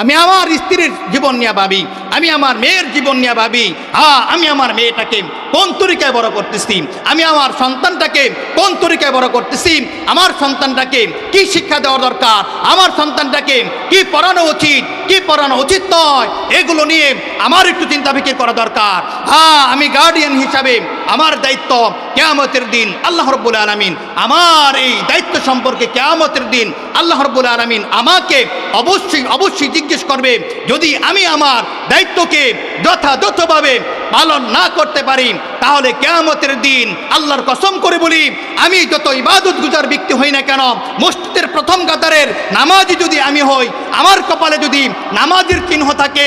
আমি আমার স্ত্রীর জীবন নিয়ে ভাবি। আমি আমার মেয়ের জীবন নিয়ে ভাবি হ্যাঁ আমি আমার মেয়েটাকে কোন তরিকায় বড় করতেছি? আমি আমার সন্তানটাকে কোন তরিকায় বড় করতেছি? আমার সন্তানটাকে কি শিক্ষা দেওয়া দরকার? আমার সন্তানটাকে কি পড়ানো উচিত? কি পড়ানো উচিত নয়? এগুলো নিয়ে আমার একটু চিন্তা ফিকির করা দরকার। হ্যাঁ আমি গার্ডিয়ান হিসাবে আমার দায়িত্ব কেয়ামতের দিন আল্লাহ রব্বুল আলমিন আমার এই দায়িত্ব সম্পর্কে কেয়ামতের দিন আল্লাহ রব্বুল আলমিন আমাকে অবশ্যই অবশ্যই জিজ্ঞেস করবে, যদি আমি আমার দায়িত্বকে যথাযথভাবে পালন না করতে পারি, তাহলে কেয়ামতের দিন আল্লাহর কসম করে বলি, আমি যত ইবাদত গুজার ব্যক্তি হই না কেন, মসজিদের প্রথম কাতারের নামাজি যদি আমি হই, আমার কপালে যদি নামাজের চিহ্ন থাকে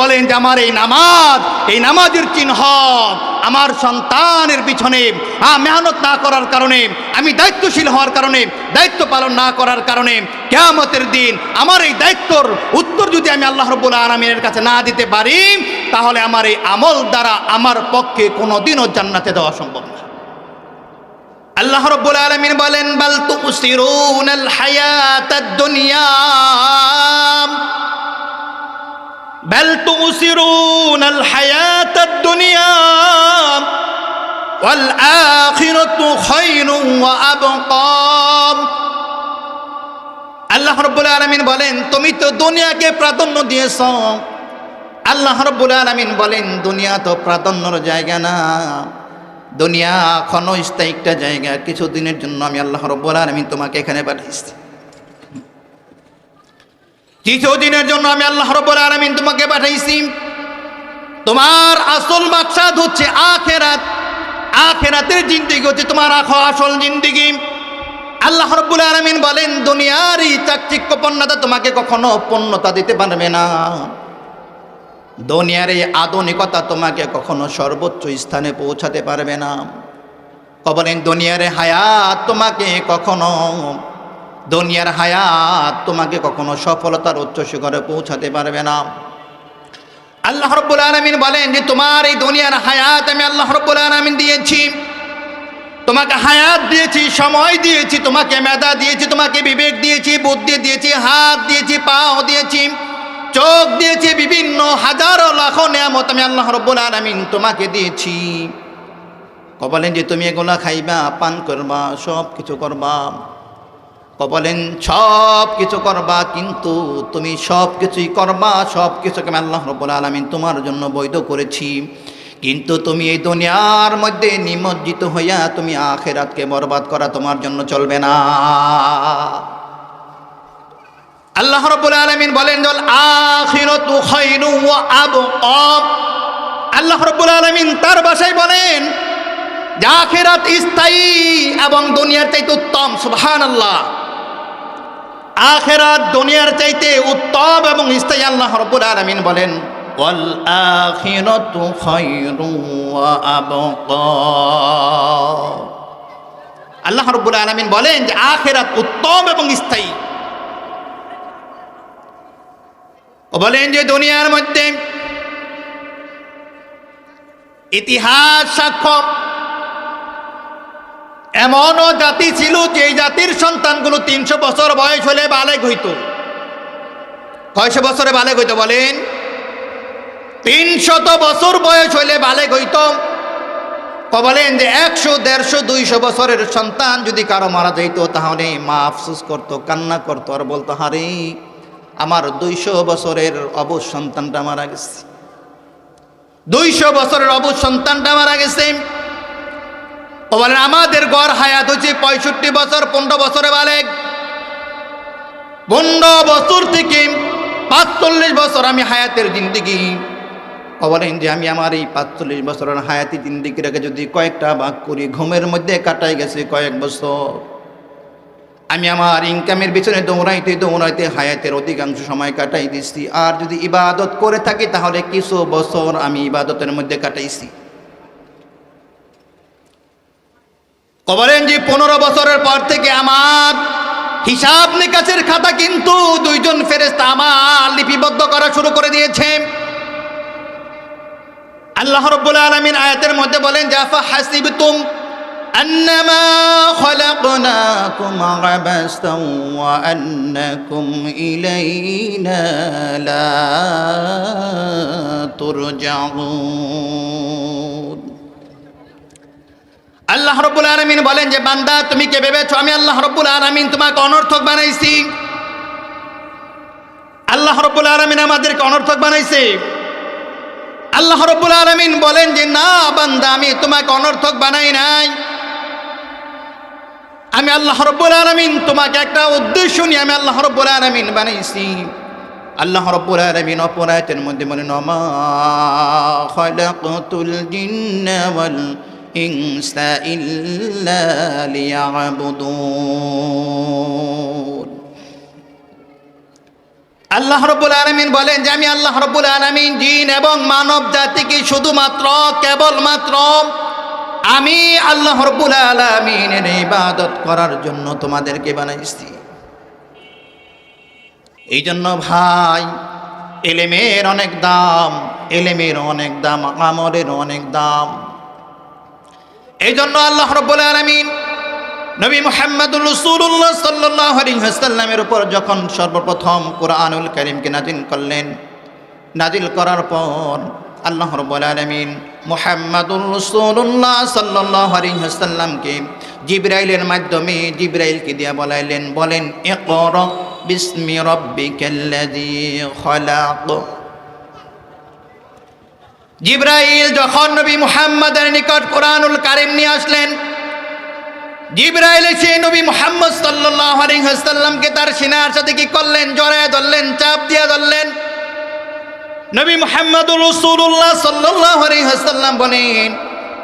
বলেন যে আমার এই নামাজ, এই নামাজের চিহ্ন আমার সন্তানের পিছনে হ্যাঁ মেহনত না করার কারণে, আমি দায়িত্বশীল হওয়ার কারণে, দায়িত্ব পালন না করার কারণে, কেয়ামতের দিন আমার এই দায়িত্বর উত্তর যদি আমি আল্লাহ রব্বুল আলমিনের কাছে না দিতে দিতে পারি, তাহলে আমার এই আমল দ্বারা আমার পক্ষে কোনো দিনও জান্নাতে দেওয়া সম্ভব না। আল্লাহ রব্বুল আলমিন বলেন, বাল তুসিরুনাল হায়াতাদ দুনিয়া। বাল তুসিরুনাল হায়াতাদ দুনিয়া। ওয়াল আখিরাতু আল্লাহ রব্বুল আলমিন বলেন, তুমি তো দুনিয়াকে প্রাধান্য দিয়েছ। আল্লাহ রব্বুল আলমিন বলেন, দুনিয়া তো প্রাধান্যর জায়গা না। দুনিয়া ক্ষণস্থায়ী একটা জায়গা। কিছুদিনের জন্য আমি আল্লাহ রব্বুল আলমিন তোমাকে এখানে পাঠিয়েছি। কিছুদিনের জন্য আমি আল্লাহ রব্বুল আলমিন তোমাকে পাঠাইছি তোমার আসল মাকসাদ হচ্ছে আখেরাত। আখেরাতের জিন্দিগি হচ্ছে তোমার আখো আসল জিন্দিগি। আল্লাহ রব্বুল আলমিন বলেন দুনিয়ার এই চাকচিক্য পণ্যতা তোমাকে কখনো পণ্যতা দিতে পারবে না। দুনিয়ার এই আধুনিকতা তোমাকে কখনো সর্বোচ্চ স্থানে পৌঁছাতে পারবে না। বলেন দুনিয়ার হায়াত তোমাকে কখনো, দুনিয়ার হায়াত তোমাকে কখনো সফলতার উচ্চ শিখরে পৌঁছাতে পারবে না। আল্লাহ রব্বুল আলমিন বলেন যে, তোমার এই দুনিয়ার হায়াত আমি আল্লাহ রব্বুল আলমিন দিয়েছি। তোমাকে হায়াত দিয়েছি, সময় দিয়েছি, তোমাকে মেধা দিয়েছি, তোমাকে বিবেক দিয়েছি, বুদ্ধি দিয়েছি, হাত দিয়েছি, পাও দিয়েছি। চোখ দিয়েছি বিভিন্ন হাজারো লাখো নিয়ামত আমি আল্লাহ রব্বুল আলমিন তোমাকে দিয়েছি। বলেন যে তুমি এগুলা খাইবা, পান করবা সব কিছু করবা। বলেন সব কিছু করবা, কিন্তু তুমি সব কিছুই করবা সব কিছুকে আমি আল্লাহ রব্বুল আলমিন তোমার জন্য বৈধ করেছি। কিন্তু তুমি এই দুনিয়ার মধ্যে নিমজ্জিত হইয়া তুমি আখেরাতকে বরবাদ করা তোমার জন্য চলবে না। আল্লাহ রব্বুল আলমিন বলেন, জল আখিরতু আবকা। আল্লাহ রব্বুল আলমিন তার ভাষায় বলেন, যে আখেরাত স্থায়ী এবং দুনিয়ার চাইতে উত্তম সুবহান আল্লাহ আখেরাত দুনিয়ার চাইতে উত্তম এবং স্থায়ী আল্লাহ রব্বুল আলামিন বলেন খায়রু ওয়া আবকা। আল্লাহ রব্বুল আলামিন বলেন যে আখেরাত উত্তম এবং স্থায়ী ও বলেন যে দুনিয়ার মধ্যে ইতিহাস সাক্ষ্য এমনও জাতি ছিল যে জাতির সন্তানগুলো তিনশো বছর বয়স হলে বালেক হইত। কয়শো বছরে বালেক হইতো বলেন? তিনশত বছর বয়স হইলে বালেক হইত। বলেন যে একশো, দেড়শো, দুইশো বছরের সন্তান যদি কারও মারা যাইতো, তাহলে মা আফসোস করতো, কান্না করতো, আর বলতো, হারে আমার দুইশো বছরের অবশ সন্তানটা মারা গেছে। দুইশো বছরের অবশ সন্তানটা মারা গেছে। ও বলেন আমাদের গড় হায়াত হচ্ছে পঁয়ষট্টি বছর, পনেরো বছরে বালেক। পনেরো বছর থেকে পাঁচচল্লিশ বছর আমি হায়াতের জিন্দিগি। ও বলেন যে আমি আমার এই পাঁচচল্লিশ বছরের হায়াতি জিন্দিগিটাকে যদি কয়েকটা ভাগ করি, ঘুমের মধ্যে কাটাই গেছে কয়েক বছর। আমি আমার ইনকামের পিছনে দৌড়াইতে দৌড়াইতে হায়াতের অধিকাংশ সময় কাটাই দিচ্ছি আর যদি ইবাদত করে থাকি, তাহলে কিছু বছর আমি ইবাদতের মধ্যে কাটাইছি। বলেন যে পনেরো বছরের পর থেকে আমার হিসাব নিকাশের খাতা কিন্তু দুইজন ফেরেস্তা আমার লিপিবদ্ধ করা শুরু করে দিয়েছে। আল্লাহ রব্বুল আলমিন আয়াতের মধ্যে বলেন, জাফা হাসিব তুম أنما خلقناكم عبثا وأنكم إلينا لا ترجعون আল্লাহ রব্বুল আলমিন বলেন যে বান্দা তুমি কে ভেবেছো আমি আল্লাহ রব্বুল আলমিন তোমাকে অনর্থক বানাইছি আল্লাহ রব্বুল আলমিন আমাদেরকে অনর্থক বানাইছে আল্লাহ রব্বুল আলমিন বলেন যে না বান্দা আমি তোমাকে অনর্থক বানাই নাই আমি আল্লাহ রব্বুল আলমিন তোমাকে একটা উদ্দেশ্য নিয়ে আমি আল্লাহ রব্বুল আলমিন বানাইছি। আল্লাহ রব্বুল আলমিন অপরায়তের মধ্যে ওয়াল ইনসা ইল্লা আল্লাহ রব্বুল আলমিন বলেন যে, আমি আল্লাহ রব্বুল আলমিন জিন এবং মানব জাতিকে শুধুমাত্র, কেবলমাত্র আমি আল্লাহ রব্বুল আলমিনের ইবাদত করার জন্য তোমাদেরকে বানাইছি। এই জন্য ভাই, এলেমের অনেক দাম, এলেমের অনেক দাম, আমলের অনেক দাম। এই জন্য আল্লাহ রব্বুল আলমিন নবী মোহাম্মদুল রসুল্লাহ সাল্লাহ আলিহাসাল্লামের উপর যখন সর্বপ্রথম কোরআনুল করিমকে নাজিল করলেন নাজিল করার পর আল্লাহ রব্বুল আলমিন মোহাম্মদুল রসুল্লাহ সাল্লাহ আলিহাসাল্লামকে জিব্রাইলের মাধ্যমে জিব্রাইলকে দিয়া বলাইলেন, বলেন এ কর বিস্মি রব্বিকাল্লাযী খলাক। জিব্রাইল যখন নবী মুহাম্মাদের নিকট কোরআনুল কারিম নিয়ে আসলেন, জিব্রাইল এসে নবী মুহাম্মদ সাল্লাল্লাহু আলাইহি ওয়াসাল্লামকে তার সিনার সাথে কি করলেন? জড়ায় ধরলেন, চাপ দিয়া ধরলেন। নবী মুহাম্মদুর রাসূলুল্লাহ সাল্লাল্লাহু আলাইহি বলেন,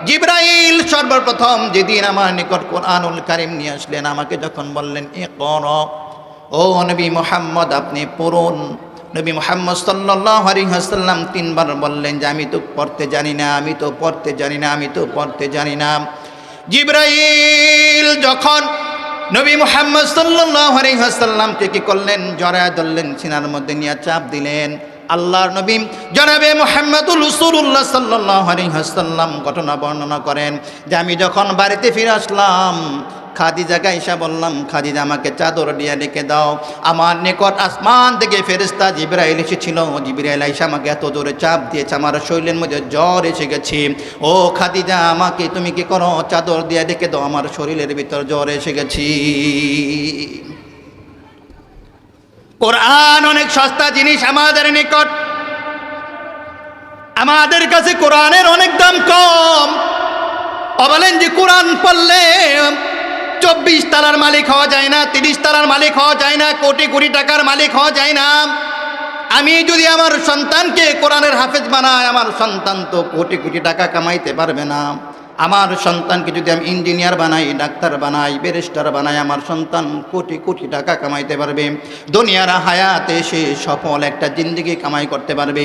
জিব্রাইল সর্বপ্রথম যেদিন আমার নিকট কোরআনুল কারিম নিয়ে আসলেন, আমাকে যখন বললেন এ কর ও নবী মুহাম্মদ, আপনি পড়ুন। নবী মোহাম্মদ সাল্লাহ হাসাল্লাম তিনবার বললেন যে, আমি তো পড়তে জানি না, আমি তো পড়তে জানি না, আমি তো পড়তে জানি না। জিব্রাইল যখন নবী মোহাম্মদ সাল্লাহ হাসাল্লামকে কি করলেন? জড়ায় ধরলেন, সিনার মধ্যে নিয়ে চাপ দিলেন। আল্লাহর নবী জনাবে মোহাম্মদুল রসুল্লাহ সাল্লাহ হাসাল্লাম ঘটনা বর্ণনা করেন যে আমি যখন বাড়িতে ফিরে আসলাম, খাদিজা গাইসা বললাম, খাদিজা, আমাকে চাদর দিয়ে ডেকে দাও। আমার নিকট আসমান থেকে ফেরিস্তা জিবরাইল এসেছিল। জিবরাইল আইসা আমাকে এত জোরে চাপ দিয়েছে, আমার শরীরের মধ্যে জ্বর এসে গেছে। ও খাদিজা, আমাকে তুমি কি করো চাদর দিয়ে ডেকে দাও? আমার শরীরের ভিতর জ্বর এসে গেছি। কোরআন অনেক সস্তা জিনিস আমাদের নিকট। আমাদের কাছে কোরআনের অনেক দাম কম। বলেন যে কোরআন পড়লে চব্বিশ তালার মালিক হওয়া যায় না, তিরিশ তালার মালিক হওয়া যায় না, কোটি কোটি টাকার মালিক হওয়া যায় না। আমি যদি আমার সন্তানকে কোরআনের হাফেজ বানাই, আমার সন্তান তো কোটি কোটি টাকা কামাইতে পারবে না। আমার সন্তানকে যদি আমি ইঞ্জিনিয়ার বানাই, ডাক্তার বানাই, ব্যারিস্টার বানাই, আমার সন্তান কোটি কোটি টাকা কামাইতে পারবে। দুনিয়ার হায়াতে সে সফল একটা জিন্দিগি কামাই করতে পারবে।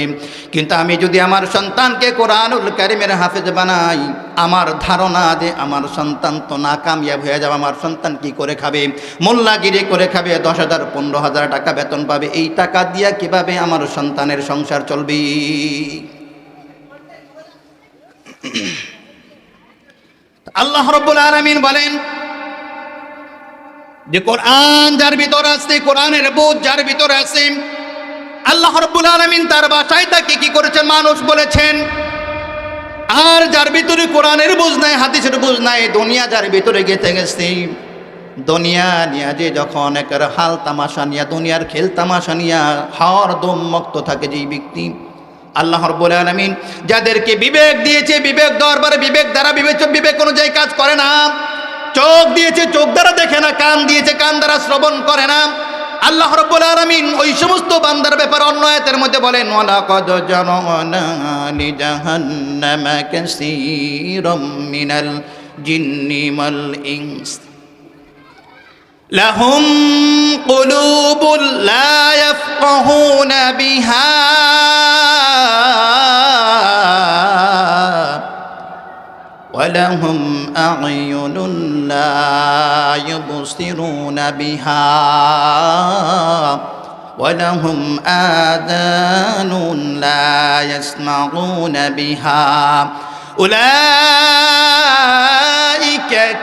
কিন্তু আমি যদি আমার সন্তানকে কোরআনুল কারিমের হাফেজ বানাই, আমার ধারণা যে আমার সন্তান তো না কামিয়াব হয়ে যাবে, আমার সন্তান কি করে খাবে? মোল্লাগিরি করে খাবে, দশ হাজার, পনেরো হাজার টাকা বেতন পাবে। এই টাকা দিয়া কীভাবে আমার সন্তানের সংসার চলবে? আল্লাহ রব্বুল আলমিন বলেন যে কোরআন যার ভিতর আছে, কোরআনের বোধ যার ভিতর আছে, আল্লাহ রব্বুল আলমিন তার বাসায় তাকে কি করেছেন? মানুষ বলেছেন, আর যার ভিতরে কোরআনের বুঝ নাই, হাদিসের বুঝ নাই, দুনিয়া যার ভিতরে গেতে গেছে, দুনিয়া নিয়া যে যখন একের হাল তামাশা নিয়া, দুনিয়ার খেল তামাশা নিয়া হর দম মুক্ত থাকে যেই ব্যক্তি আল্লাহ রব্বুল আলমিন যাদেরকে বিবেক দিয়েছে, বিবেক দরবারে বিবেক দ্বারা বিবেচ বিবেক অনুযায়ী কাজ করে না। চোখ দিয়েছে, চোখ দ্বারা দেখে না, কান দিয়েছে, কান দ্বারা শ্রবণ করে না। আল্লাহ রব্বুল আলামিন ওই সমস্ত বান্দার ব্যাপার অন্য আয়াতের মধ্যে বলেন ওয়ালা কদ জানানা লি জাহান্নামা কাসীরাম মিনাল জিন্নি ওয়াল ইনস। লাহুম কুলুবুল লা ইয়াফকাহুনা বিহা ولهم أعين لا يبصرون بها ولهم آذان لا يسمعون بها أولئك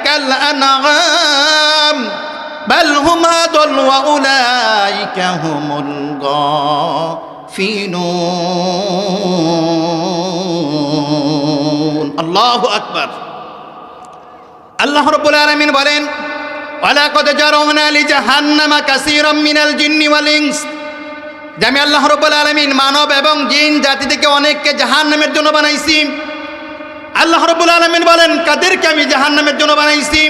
كالأنعام بل هم أضل وأولئك هم الغافلون আল্লাহ আকবর। আল্লাহ রব্বুল আলমিন বলেন, ওয়ালাকদ জারনা লি জাহান্নামা কাসীরাম মিনাল জিন্নি ওয়াল ইনস। আমি আল্লাহ মানব এবং জিন জাতি থেকে অনেককে জাহান্নামের জন্য বানাইছি। আল্লাহ রাব্বুল বলেন, কাদেরকে আমি জাহান্নামের জন্য বানাইছি?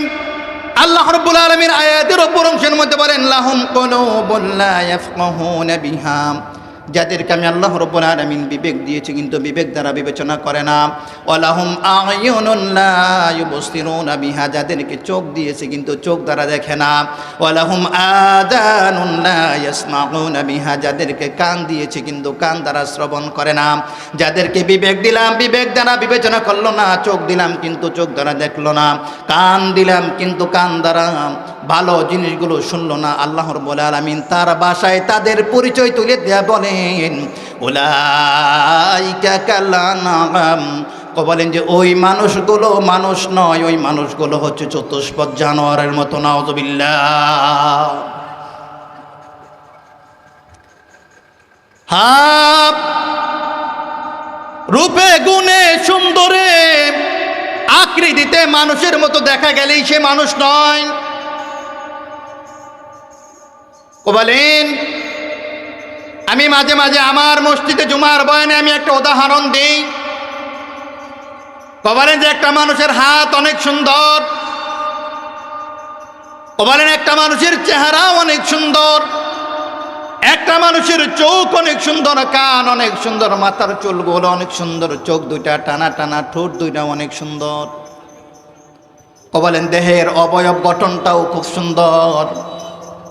আল্লাহ রাব্বুল আলামিন আয়াতের অপর অংশের মধ্যে বলেন, লাহুম কুলুবুল লা ইয়াফকাহুনা বিহা। যাদেরকে আমি আল্লাহ রব্বুল আলামিন বিবেক দিয়েছি কিন্তু বিবেক দ্বারা বিবেচনা করে না। ওয়ালাহুম আয়ুনুন লা ইউবসিরুনা বিহা, যাদেরকে চোখ দিয়েছি কিন্তু চোখ দ্বারা দেখে না। ওয়ালাহুম আদানুন লা ইয়াসমাউনা বিহা, যাদেরকে কান দিয়েছি কিন্তু কান দ্বারা শ্রবণ করে না। যাদেরকে বিবেক দিলাম, বিবেক দ্বারা বিবেচনা করল না, চোখ দিলাম কিন্তু চোখ দ্বারা দেখল না। কান দিলাম কিন্তু কান দ্বারা ভালো জিনিসগুলো শুনলো না আল্লাহর বলে আলামিন। তার বাসায় তাদের পরিচয় তুলে দেয়া বলেন ওলাইকা বলেন যে, ওই মানুষগুলো মানুষ নয়, ওই মানুষগুলো হচ্ছে চতুষ্পদ জানোয়ারের মতো নাওজবিল্লাহ হাপ! রূপে, গুণে, সুন্দরে, আকৃতিতে মানুষের মতো দেখা গেলেই সে মানুষ নয়। ও বলেন, আমি মাঝে মাঝে আমার মসজিদে জুমার বয়ানে আমি একটা উদাহরণ দিই। ও বলেন যে একটা মানুষের হাত অনেক সুন্দর। ও বলেন একটা মানুষের চেহারা অনেক সুন্দর। একটা মানুষের চোখ অনেক সুন্দর, কান অনেক সুন্দর, মাথার চুলগুলো অনেক সুন্দর, চোখ দুইটা টানা টানা, ঠোঁট দুইটা অনেক সুন্দর। ও বলেন দেহের অবয়ব গঠনটাও খুব সুন্দর।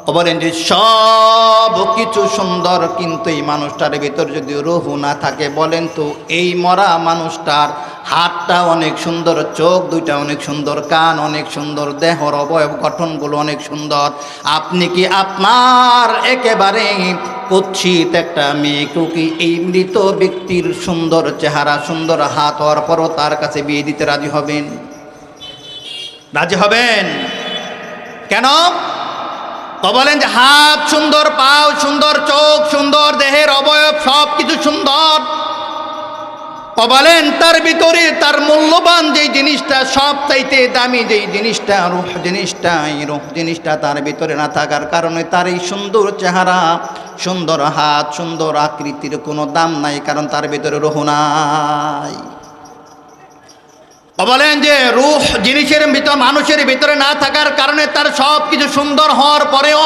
বলেন যে সব কিছু সুন্দর, কিন্তু এই মানুষটার ভিতর যদি রহু না থাকে, বলেন তো এই মরা মানুষটার হাতটা অনেক সুন্দর, চোখ দুইটা অনেক সুন্দর, কান অনেক সুন্দর, দেহর অবয়ব গঠনগুলো অনেক সুন্দর। আপনি কি আপনার একেবারে কুৎসিত একটা মেয়েকেও কি এই মৃত ব্যক্তির সুন্দর চেহারা, সুন্দর হাত হওয়ার পরও তার কাছে বিয়ে দিতে রাজি হবেন? রাজি হবেন? কেন? তো বলেন যে হাত সুন্দর, পাও সুন্দর, চোখ সুন্দর, দেহের অবয়ব সব কিছু সুন্দর। ও বলেন তার ভিতরে তার মূল্যবান যেই জিনিসটা, সব চাইতে দামি যেই জিনিসটা, রূপ জিনিসটা, এই রূপ জিনিসটা তার ভিতরে না থাকার কারণে তার এই সুন্দর চেহারা, সুন্দর হাত, সুন্দর আকৃতির কোনো দাম নাই, কারণ তার ভিতরে রুহ নাই। বলেন যে রুহ জিনিসের ভিতর, মানুষের ভিতরে না থাকার কারণে তার সব কিছু সুন্দর হওয়ার পরেও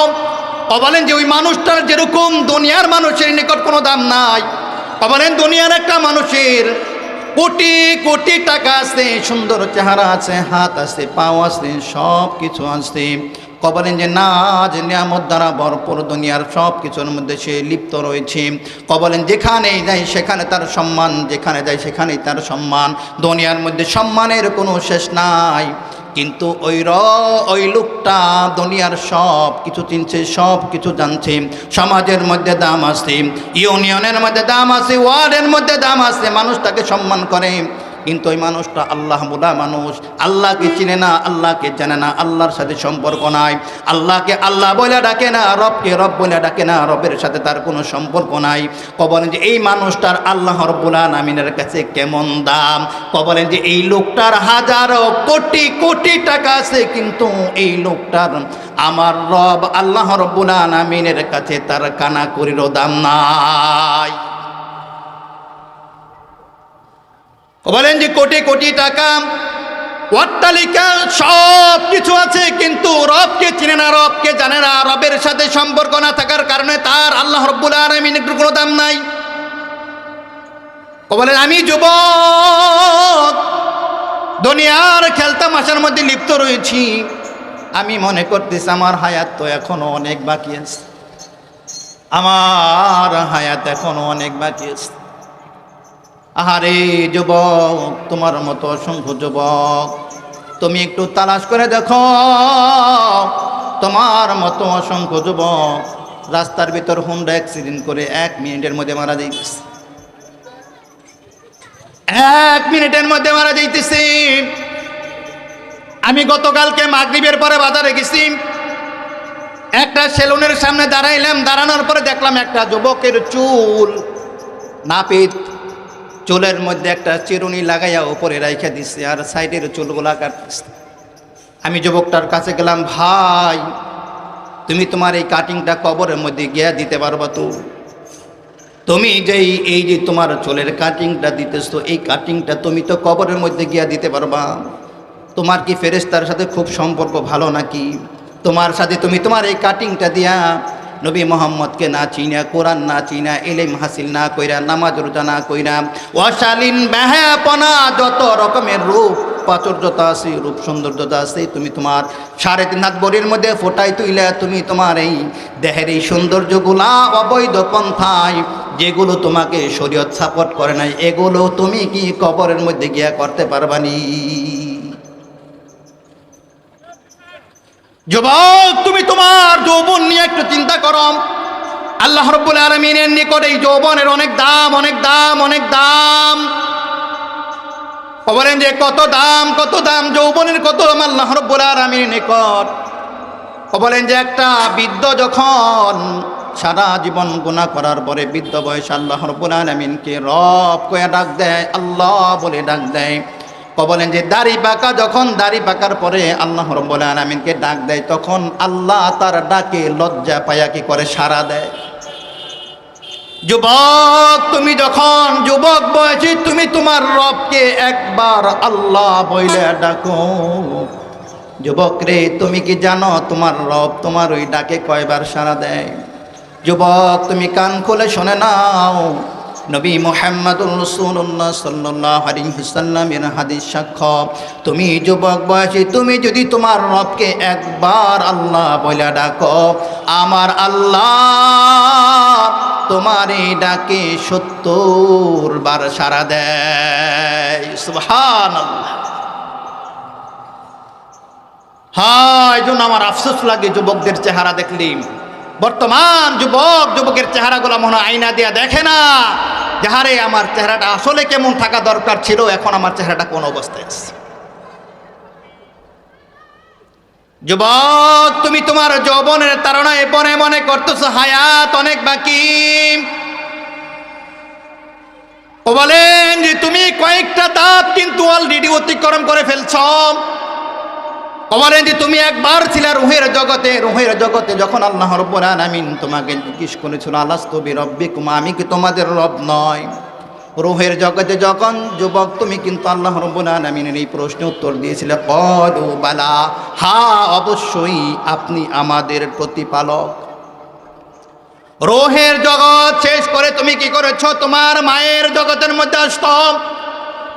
বলেন যে ওই মানুষটার যেরকম দুনিয়ার মানুষের নিকট কোনো দাম নাই। বলেন দুনিয়ার একটা মানুষের কোটি কোটি টাকা আছে, সুন্দর চেহারা আছে, হাত আছে, পাও আছে সব কিছু আছে। কবলেন যে নাজ, নিয়ামত দ্বারা ভরপুর দুনিয়ার সব কিছুর মধ্যে সে লিপ্ত রয়েছে। কবলেন যেখানেই যায় সেখানে তার সম্মান, যেখানে যায় সেখানেই তার সম্মান। দুনিয়ার মধ্যে সম্মানের কোনো শেষ নাই। কিন্তু ওই র, ওই লোকটা দুনিয়ার সব কিছু চিনছে সব কিছু জানছে। সমাজের মধ্যে দাম আছে, ইউনিয়নের মধ্যে দাম আছে, ওয়ার্ডের মধ্যে দাম আছে, মানুষ তাকে সম্মান করে। কিন্তু ওই মানুষটা আল্লাহ বলা মানুষ। আল্লাহকে চিনে না, আল্লাহকে জানে না, আল্লাহর সাথে সম্পর্ক নাই। আল্লাহকে আল্লাহ বলে ডাকে না, রবকে রব বলে ডাকে না, রবের সাথে তার কোনো সম্পর্ক নাই। কবলেন যে এই মানুষটার আল্লাহ রব্বুল আলমিনের কাছে কেমন দাম? কবলেন যে এই লোকটার হাজারো কোটি কোটি টাকা আছে, কিন্তু এই লোকটার আমার রব আল্লাহ রব্বুল আলমিনের কাছে তার কানা করিরও দাম নাই। বলেন যে কোটি কোটি টাকা, অট্টালিকা সব কিছু আছে, কিন্তু রবকে চিনে না, রবকে জানে না, রবের সাথে সম্পর্ক না থাকার কারণে তার আল্লাহ রব্বুল আলমিন একটু কোনো দাম নাই। বলেন, আমি যুবক, দুনিয়ার খেলতামাশার মধ্যে লিপ্ত রয়েছি। আমি মনে করতেছি আমার হায়াত তো এখনও অনেক বাকি আছে। আমার হায়াত এখনও অনেক বাকি আছে। আহারে যুবক, তোমার মতো অসংখ্য যুবক, তুমি একটু তালাশ করে দেখো। তোমার মতো অসংখ্য যুবক, রাস্তার ভিতর হুন্ডা অ্যাক্সিডেন্ট করে এক মিনিটের মধ্যে মারা যাইতেছে। এক মিনিটের মধ্যে মারা যাইতেছে। আমি গতকালকে মাগরিবের পরে বাজারে গেছি। একটা সেলুনের সামনে দাঁড়াইলাম, দাঁড়ানোর পরে দেখলাম একটা যুবকের চুল, নাপিত। চুলের মধ্যে একটা চিরুনি লাগাইয়া উপরে রাইখা দিছে, আর সাইডের চুলগুলা কাটতেছে। আমি যুবকটার কাছে গেলাম, ভাই, তুমি তোমার এই কাটিংটা কবরের মধ্যে গিয়া দিতে পারবা তো? তুমি যেই, এই যে তোমার চুলের কাটিংটা দিতেছো, এই কাটিংটা তুমি তো কবরের মধ্যে গিয়া দিতে পারবা। তোমার কি ফেরেস্তার সাথে খুব সম্পর্ক ভালো নাকি? তোমার সাথে তুমি তোমার এই কাটিংটা দিয়া নবী মোহাম্মদকে না চিনা কোরআন না চিনা এলেম হাসিল না কইরা, নামাজ রোজা না কইরা, অশালীন ব্যাহাপনা যত রকমের রূপ, প্রাচুর্যতা আছে, রূপ সৌন্দর্যতা আছে, তুমি তোমার সাড়ে তিন হাত বড়ির মধ্যে ফোটাই তুইলে, তুমি তোমার এই দেহের এই সৌন্দর্যগুলা অবৈধ পন্থায়, যেগুলো তোমাকে শরীয়ত সাপোর্ট করে নাই, এগুলো তুমি কি কবরের মধ্যে গিয়া করতে পারবানি? যুবক, তুমি তোমার যৌবন নিয়ে একটু চিন্তা করো। আল্লাহ রব্বুল আলমিনের নিকট এই যৌবনের অনেক দাম অনেক দাম অনেক দাম। বলেন যে কত দাম কত দাম, যৌবনের কত দাম আল্লাহ রব্বুল আলমিনের নিকট। বলেন যে একটা বৃদ্ধ যখন সারা জীবন গুণা করার পরে বৃদ্ধ বয়স আল্লাহ রব্বুল আলমিনকে রব কয়ে ডাক দেয়, আল্লাহ বলে ডাক দেয়। বলেন যে, দাড়ি পাকা যখন, দাড়ি পাকার পরে আল্লাহ রব্বুল আলমিনকে ডাক দেয়, তখন আল্লাহ তার ডাকে লজ্জা পায়া কি করে? সারা দেয়। যুবক, তুমি যখন, যুবক বয়সী, তুমি তোমার রবকে একবার আল্লাহ বইলে ডাকো। যুবক রে, তুমি কি জানো তোমার রব তোমার ওই ডাকে কয়বার সারা দেয়? যুবক, তুমি কান খুলে শোনে নাও। নবী মোহাম্মদুল রসুল্লাহ সাল্লাহ আলিহাসাল্লামের হাদিস সাক্ষ্য। তুমি যুবক বয়সে, তুমি যদি তোমার রবকে একবার আল্লাহ বলে ডাকো, আমার আল্লাহ তোমার এই ডাকে সত্তর বার সারা দেয়। হ্যাঁ এই জন্য আমার আফসোস লাগে যুবকদের চেহারা দেখলি বর্তমান যুবক, যুবকের চেহারাগুলো মনে আয়না দিয়া দেখে না। যাহারে আমার চেহারাটা আসলে কেমন থাকা দরকার ছিল, এখন আমার চেহারাটা কোন অবস্থায় আছে? যুবক, তুমি তোমার যৌবনের তারণায় পরে মনে করতেছো, হায়াত অনেক বাকি। ও বলেন যে তুমি কয়েকটা দাঁত কিন্তু অলরেডি অতিক্রম করে ফেলছ। বলেন যে তুমি একবার ছিলে রুহের জগতে রুহের জগতে যখন আল্লাহ রব্বুল আলামিন তোমাকে জিজ্ঞেস করেছিল, আলাস্তু বিরব্বিকুম? আমি কি তোমাদের রব নয় রুহের জগতে যখন যুবক, তুমি কিন্তু আল্লাহ রব্বুল আলামিনের এই প্রশ্ন উত্তর দিয়েছিলে, কলু বালা, হা, অবশ্যই আপনি আমাদের প্রতিপালক। রোহের জগৎ শেষ করে তুমি কি করেছ? তোমার মায়ের জগতের মধ্যে আসত।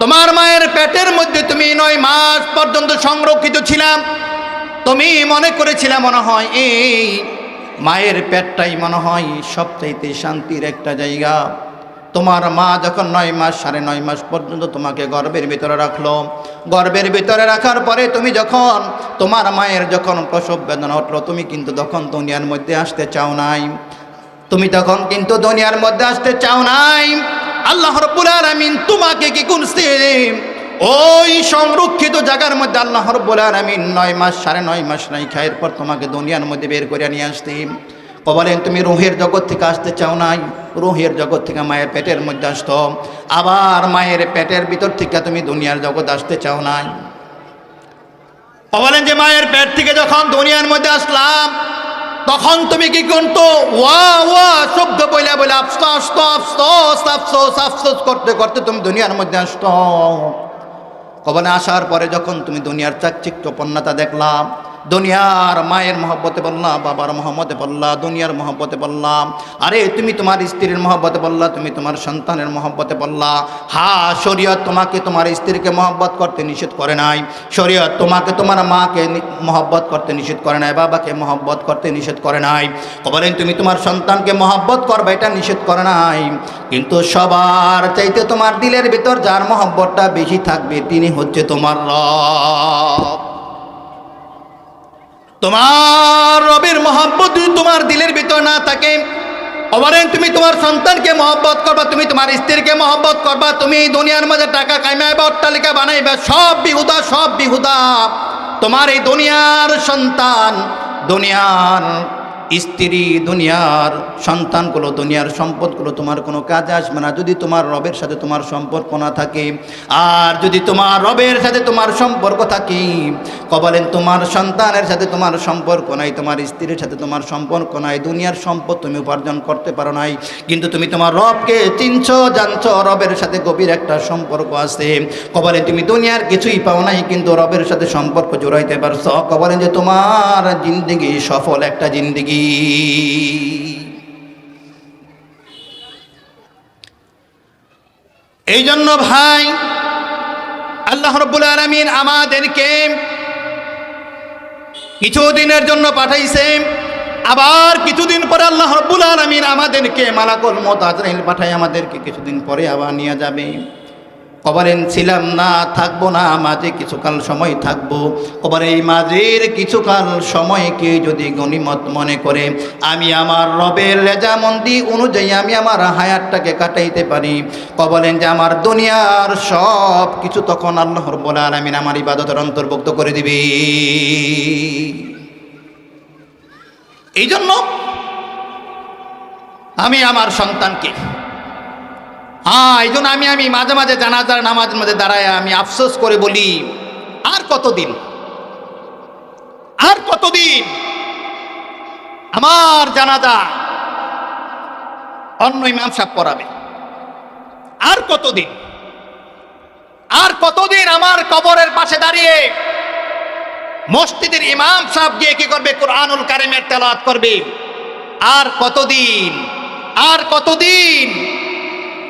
তোমার মায়ের পেটের মধ্যে তুমি নয় মাস পর্যন্ত সংরক্ষিত ছিলাম। তুমি মনে করেছিলে মনে হয় এই মায়ের পেটটাই মনে হয় সবচাইতে শান্তির একটা জায়গা। তোমার মা যখন নয় মাস, সাড়ে নয় মাস পর্যন্ত তোমাকে গর্বের ভিতরে রাখল। গর্বের ভিতরে রাখার পরে তুমি যখন তোমার মায়ের যখন প্রসব বেদনা উঠল, তুমি কিন্তু তখন দুনিয়ার মধ্যে আসতে চাও নাই। তুমি তখন কিন্তু দুনিয়ার মধ্যে আসতে চাও নাই। আল্লাহ রব্বুল আলামিন তোমাকে কি করছে ওই সংরক্ষিত জায়গার মধ্যে আল্লাহ রব্বুল আলামিন নয় মাস, সাড়ে নয় মাস নাই খায়ের পর তোমাকে দুনিয়ার মধ্যে বের করে নিয়ে আসতে। বলেন, তুমি রুহের জগৎ থেকে আসতে চাও নাই? রুহের জগৎ থেকে মায়ের পেটের মধ্যে আসতো। আবার মায়ের পেটের ভিতর থেকে তুমি দুনিয়ার জগৎ আসতে চাও নাই? বলেন যে মায়ের পেট থেকে যখন দুনিয়ার মধ্যে আসলাম তখন তুমি কি করতো? ওয়া ওয়া, শব্দ বইলা বলে আফসোস আফসোস আফসোস আফসোস করতে করতে তুমি দুনিয়ার মধ্যে আসতো। কবনে আসার পরে যখন তুমি দুনিয়ার চাকচিক্যপন্নতা দেখলাম দুনিয়ার মায়ের মহব্বতে বললাম, বাবার মহব্বতে বললা দুনিয়ার মহব্বতে বললাম। আরে, তুমি তোমার স্ত্রীর মহব্বতে বললা, তুমি তোমার সন্তানের মহব্বতে বললা। হা, শরীয়ত তোমাকে তোমার স্ত্রীকে মহব্বত করতে নিষেধ করে নাই। শরীয়ত তোমাকে তোমার মাকে মহব্বত করতে নিষেধ করে নাই, বাবাকে মহব্বত করতে নিষেধ করে নাই। বলেন তুমি তোমার সন্তানকে মহব্বত করবে, এটা নিষেধ করে নাই। কিন্তু সবার চাইতে তোমার দিলের ভিতর যার মহব্বতটা বেশি থাকবে, তিনি হচ্ছে তোমার রব। তোমার রবের মহব্বত যদি তোমার দিলের ভিতর না থাকে, অবরেন তুমি তোমার সন্তানকে মহব্বত করবা, তুমি তোমার স্ত্রীকে মহব্বত করবা, তুমি দুনিয়ার মধ্যে টাকা কামাইবা অট্টালিকা বানাইবা, সব বিহুদা সব বিহুদা। তোমার এই দুনিয়ার সন্তান, দুনিয়ার স্ত্রী দুনিয়ার, সন্তানগুলো দুনিয়ার সম্পদগুলো তোমার কোনো কাজে আসবে না। যদি তোমার রবের সাথে তোমার সম্পর্ক না থাকে, আর যদি তোমার রবের সাথে তোমার সম্পর্ক থাকে কবলেন তোমার সন্তানের সাথে তোমার সম্পর্ক নাই, তোমার স্ত্রীর সাথে তোমার সম্পর্ক নাই, দুনিয়ার সম্পদ তুমি উপার্জন করতে পারো নাই, কিন্তু তুমি তোমার রবকে চিনছ, জানছ, রবের সাথে গভীর একটা সম্পর্ক আছে। কবলেন তুমি দুনিয়ার কিছুই পাও নাই, কিন্তু রবের সাথে সম্পর্ক জোড়াইতে পারছ। কবলেন যে তোমার জিন্দিগি সফল একটা জিন্দিগি এই জন্য ভাই, আল্লাহ রব্বুল আলমিন আমাদেরকে কিছুদিনের জন্য পাঠাইছে। আবার কিছুদিন পরে আল্লাহ রব্বুল আলমিন আমাদেরকে মালাকুল মত পাঠাই আমাদেরকে। কিছুদিন পরে আবার নিয়ে যাবে। কবরেন ছিলাম না, থাকব না, মাঝে কিছুকাল সময় থাকব। কবর এই মাঝের কিছুকাল সময়কে যদি গণিমত মনে করে, আমি আমার রবের রেজামন্দি অনুযায়ী আমি আমার হায়াতটাকে কাটাইতে পারি। কবলেন যে আমার দুনিয়ার সব কিছু তখন আল্লাহর বলে আলমিন আমার ইবাদতের অন্তর্ভুক্ত করে দিবি। এই জন্য আমি আমার সন্তানকে হ্যাঁ এই জন্য আমি আমি মাঝে মাঝে জানাজার নামাজের মধ্যে দাঁড়ায় আমি আফসোস করে বলি, আর কতদিন? আর কতদিন? আমার জানাজা অন্য ইমাম সাহেব পড়াবে। আর কতদিন? আর কতদিন আমার কবরের পাশে দাঁড়িয়ে মসজিদের ইমাম সাহেব গিয়ে কি করবে? কোরআনুল কারিমের তেলাওয়াত করবে। আর কতদিন? আর কতদিন?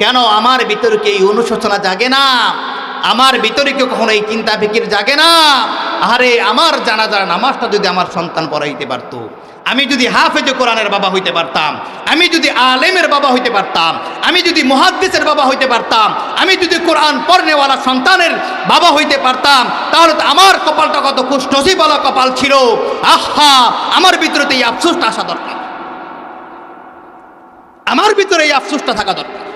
কেন আমার ভিতরে কি এই অনুশোচনা জাগে না? আমার ভিতরে কি কখনো এই চিন্তা ফিকির জাগে না? আরে, আমার জানাজার নামাজটা যদি আমার সন্তান পড়াইতে পারত, আমি যদি হাফেজে কোরআনের বাবা হইতে পারতাম, আমি যদি আলেমের বাবা হইতে পারতাম, আমি যদি মহাদ্দেশের বাবা হইতে পারতাম, আমি যদি কোরআন পড়নেওয়ালা সন্তানের বাবা হইতে পারতাম, তাহলে তো আমার কপালটা কত খুশ নসিবওয়ালা কপাল ছিল। আহা, আমার ভিতরে তো এই আফসোসটা আসা দরকার। আমার ভিতরে এই আফসোসটা থাকা দরকার।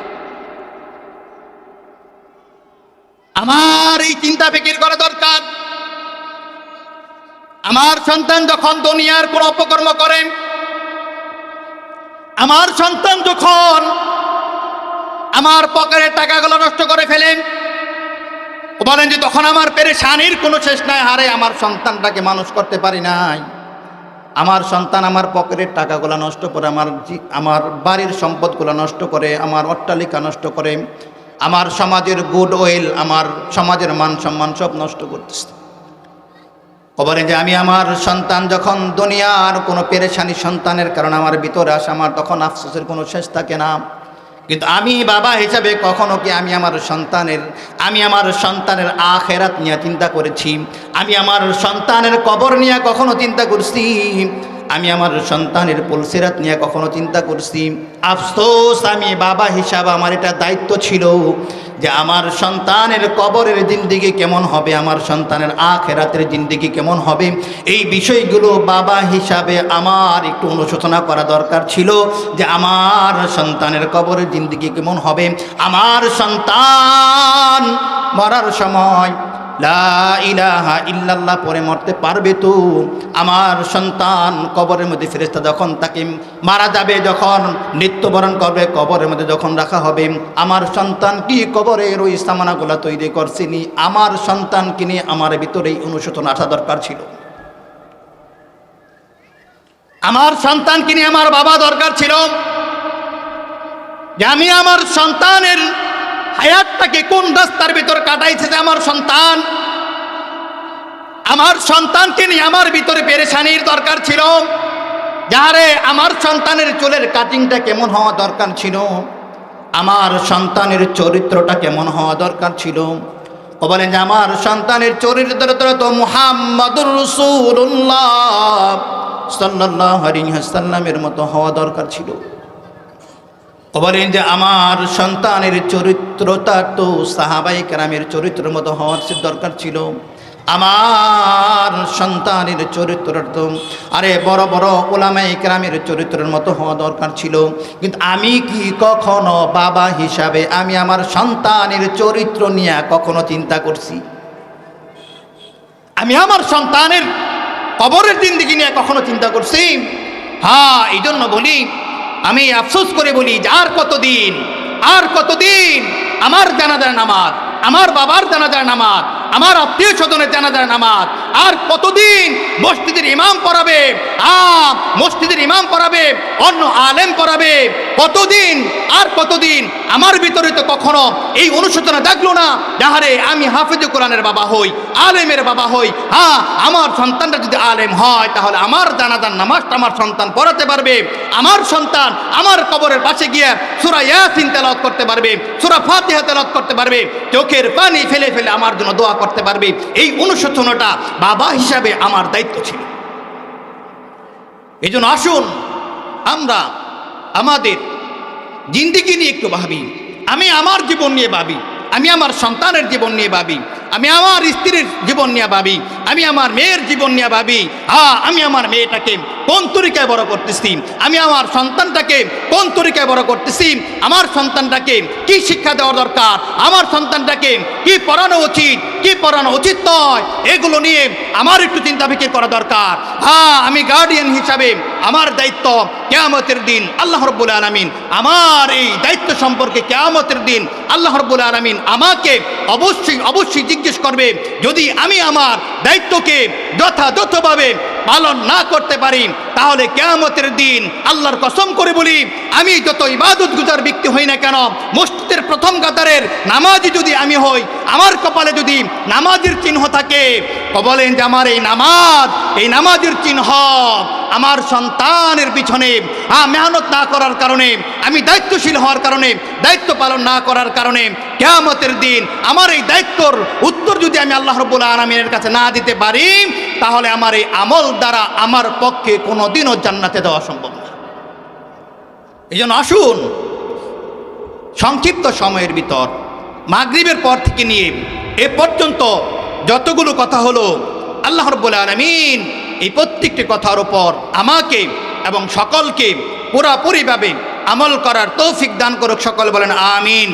আমার এই চিন্তা ফিকির করা দরকার। আমার সন্তান যখন দুনিয়ার কোন অপকর্ম করে, আমার সন্তান যখন আমার পকেটের টাকাগুলো নষ্ট করে ফেলেন বলেন যে তখন আমার পেরে পেরেশানির কোনো শেষ নাই হারে আমার সন্তানটাকে মানুষ করতে পারি নাই। আমার সন্তান আমার পকেটের টাকাগুলো নষ্ট করে, আমার আমার বাড়ির সম্পদগুলো নষ্ট করে, আমার অট্টালিকা নষ্ট করে আমার সমাজের গুড ওয়েল আমার সমাজের মান সম্মান সব নষ্ট করতেছে। কবরে যে আমি আমার সন্তান যখন দুনিয়ার কোনো পেরেশানি সন্তানের কারণে আমার ভিতরে আসে, আমার তখন আফসোসের কোনো শেষ থাকে না। কিন্তু আমি বাবা হিসাবে কখনো কি আমি আমার সন্তানের, আমি আমার সন্তানের আখেরাত নিয়ে চিন্তা করেছি? আমি আমার সন্তানের কবর নিয়ে কখনো চিন্তা করছি? আমি আমার সন্তানের পুলসিরাত নিয়ে কখনো চিন্তা করছি। আফসোস, আমি বাবা হিসাবে আমার এটা দায়িত্ব ছিল যে আমার সন্তানের কবরের জিন্দিগি কেমন হবে, আমার সন্তানের আখেরাতের জিন্দিগি কেমন হবে। এই বিষয়গুলো বাবা হিসাবে আমার একটু অনুশোচনা করা দরকার ছিল যে আমার সন্তানের কবরের জিন্দিগি কেমন হবে। আমার সন্তান মরার সময় ইলাহা ইল্লাল্লাহ পরে মরতে পারবে তো? আমার সন্তান কবরের মধ্যে ফেরেস্তা যখন তাকে মারা যাবে, যখন মৃত্যুবরণ করবে, কবরের মধ্যে যখন রাখা হবে, আমার সন্তান কি কবরের ওই সামানাগুলো তৈরি করছিনি? আমার সন্তান কিনে আমার ভিতরে এই অনুশোচনা আসা দরকার ছিল। আমার সন্তান কিনে আমার বাবা দরকার ছিল যে আমি আমার সন্তানের হায়াতটাকে কোন রাস্তার ভিতর কাটাইছে যে আমার সন্তান? আমার সন্তানকে নিয়ে আমার ভিতরে পেরেশানির দরকার ছিল। যারে আমার সন্তানের চুলের কাটিংটা কেমন হওয়া দরকার ছিল? আমার সন্তানের চরিত্রটা কেমন হওয়া দরকার ছিল? ও বলেন যে আমার সন্তানের চরিত্র তো মুহাম্মদুর রসুল্লাহ সাল্লাহ সাল্লামের মতো হওয়া দরকার ছিল। বলেন যে আমার সন্তানের চরিত্রটা তো সাহাবাই কেরামের চরিত্রের মতো হওয়ার দরকার ছিল। আমার সন্তানের চরিত্র তো, আরে বড় বড় ওলামাই কেরামের চরিত্রের মতো হওয়া দরকার ছিল। কিন্তু আমি কি কখনো বাবা হিসাবে আমি আমার সন্তানের চরিত্র নিয়ে কখনো চিন্তা করছি? আমি আমার সন্তানের কবরের দিন দিকে নিয়ে কখনো চিন্তা করছি? হ্যাঁ এই জন্য বলি আমি আফসোস করে বলি যে আর কতদিন আর কতদিন আমার জানাজার নামাজ, আমার বাবার জানাজার নামাজ আমার আত্মীয় স্বজনের জানাজার নামাজ। আর কতদিন মসজিদের ইমাম পড়াবে আ মসজিদের ইমাম পড়াবে, অন্য আলেম পড়াবে, কতদিন আর কতদিন? আমার ভিতরে তো কখনো এই অনুশোচনা দেখল না যাহারে আমি হাফিজ কোরআনের বাবা হই, আলেমের বাবা হই। হ্যাঁ আমার সন্তানটা যদি আলেম হয়, তাহলে আমার জানাজার নামাজটা আমার সন্তান পড়াতে পারবে। আমার সন্তান আমার কবরের পাশে গিয়ে সুরা ইয়াসিন তেলাওয়াত করতে পারবে, সুরা ফাতিহা তেলাওয়াত করতে পারবে। চোখের পানি ফেলে ফেলে আমার জন্য দোয়া করতে পারবে। এই অনুশোচনাটা বাবা হিসাবে আমার দায়িত্ব ছিল। এই জন্য আসুন, আমরা আমাদের জিন্দিগি নিয়ে একটু ভাবি। আমি আমার জীবন নিয়ে ভাবি, আমি আমার সন্তানের জীবন নিয়ে ভাবি, আমি আমার স্ত্রীর জীবন নিয়ে ভাবি, আমি আমার মেয়ের জীবন নিয়ে ভাবি। হ্যাঁ আমি আমার মেয়েটাকে কোন তরিকায় বড় করতেছি? আমি আমার সন্তানটাকে কোন তরিকায় বড় করতেছি? আমার সন্তানটাকে কি শিক্ষা দেওয়া দরকার? আমার সন্তানটাকে কি পড়ানো উচিত? কি পড়ানো উচিত নয়? এগুলো নিয়ে আমার একটু চিন্তা ফিকির করা দরকার। হ্যাঁ আমি গার্ডিয়ান হিসাবে আমার দায়িত্ব কেয়ামতের দিন, আল্লাহ রব্বুল আলমিন আমার এই দায়িত্ব সম্পর্কে কেয়ামতের দিন, আল্লাহ রব্বুল আলমিন আমাকে অবশ্যই অবশ্যই জিজ্ঞেস করবে, যদি আমি আমার দায়িত্বকে যথাযথভাবে পালন না করতে পারি, তাহলে কেয়ামতের দিন আল্লাহর কসম করে বলি, আমি যত ইবাদত গুজার ব্যক্তি হই না কেন, মসজিদের প্রথম কাতারের নামাজি যদি আমি হই, আমার কপালে যদি নামাজের চিহ্ন থাকে বলেন যে আমার এই নামাজ, এই নামাজের চিহ্ন আমার সন্তানের পিছনে হ্যাঁ মেহনত না করার কারণে, আমি দায়িত্বশীল হওয়ার কারণে, দায়িত্ব পালন না করার কারণে, কেয়ামতের দিন আমার এই দায়িত্বর উত্তর যদি আমি আল্লাহ রব্বুল আলমিনের কাছে না দিতে পারি তাহলে আমার এই আমল দ্বারা আমার পক্ষে কোনো দিনও জান্নাতে দেওয়া সম্ভব না। এই জন্য আসুন, সংক্ষিপ্ত সময়ের ভিতর, মাগরিবের পর থেকে নিয়ে এ পর্যন্ত যতগুলো কথা হলো, আল্লাহ রব্বুল আলমিন এই প্রত্যেকটি কথার উপর আমাকে এবং সকলকে পুরাপুরিভাবে আমল করার তৌফিক দান করুক, সকল বলেন আমিন।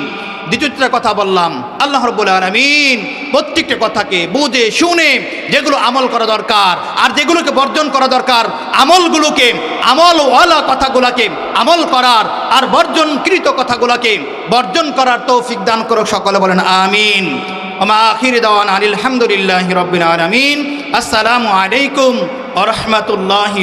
দ্বিতীয়টা কথা বললাম, আল্লাহ রব্বুল আলমিন প্রত্যেকটা কথাকে বুঝে, শুনে যেগুলো আমল করা দরকার আর যেগুলোকে বর্জন করা দরকার, আমলগুলোকে আমল আমলওয়ালা কথাগুলোকে আমল করার আর বর্জনকৃত কথাগুলোকে বর্জন করার তৌফিক দান করুক সকলে বলেন, আমিন। আখির দাওয়ান আলহামদুলিল্লাহ রবিন আলমিন। আসসালামু আলাইকুম আ রহমতুল্লাহি